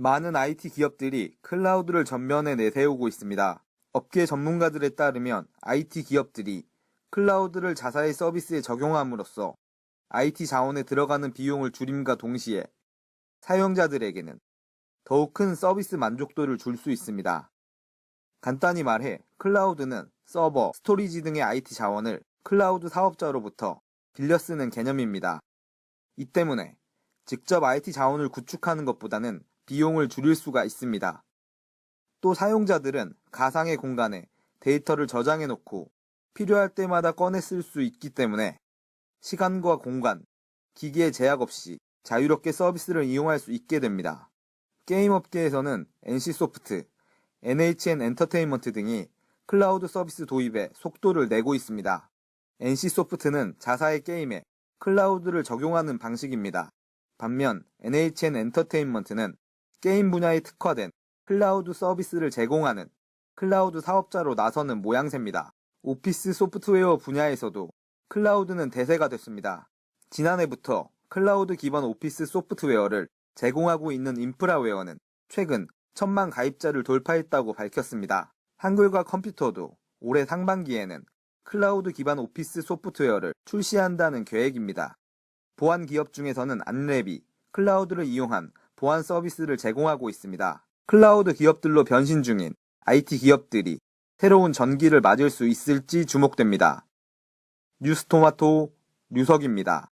많은 IT 기업들이 클라우드를 전면에 내세우고 있습니다. 업계 전문가들에 따르면 IT 기업들이 클라우드를 자사의 서비스에 적용함으로써 IT 자원에 들어가는 비용을 줄임과 동시에 사용자들에게는 더욱 큰 서비스 만족도를 줄 수 있습니다. 간단히 말해 클라우드는 서버, 스토리지 등의 IT 자원을 클라우드 사업자로부터 빌려 쓰는 개념입니다. 이 때문에 직접 IT 자원을 구축하는 것보다는 비용을 줄일 수가 있습니다. 또 사용자들은 가상의 공간에 데이터를 저장해 놓고 필요할 때마다 꺼내 쓸 수 있기 때문에 시간과 공간, 기기의 제약 없이 자유롭게 서비스를 이용할 수 있게 됩니다. 게임 업계에서는 NC소프트, NHN 엔터테인먼트 등이 클라우드 서비스 도입에 속도를 내고 있습니다. NC소프트는 자사의 게임에 클라우드를 적용하는 방식입니다. 반면 NHN 엔터테인먼트는 게임 분야에 특화된 클라우드 서비스를 제공하는 클라우드 사업자로 나서는 모양새입니다. 오피스 소프트웨어 분야에서도 클라우드는 대세가 됐습니다. 지난해부터 클라우드 기반 오피스 소프트웨어를 제공하고 있는 인프라웨어는 최근 천만 가입자를 돌파했다고 밝혔습니다. 한글과 컴퓨터도 올해 상반기에는 클라우드 기반 오피스 소프트웨어를 출시한다는 계획입니다. 보안 기업 중에서는 안랩이 클라우드를 이용한 보안 서비스를 제공하고 있습니다. 클라우드 기업들로 변신 중인 IT 기업들이 새로운 전기를 맞을 수 있을지 주목됩니다. 뉴스토마토 류석입니다.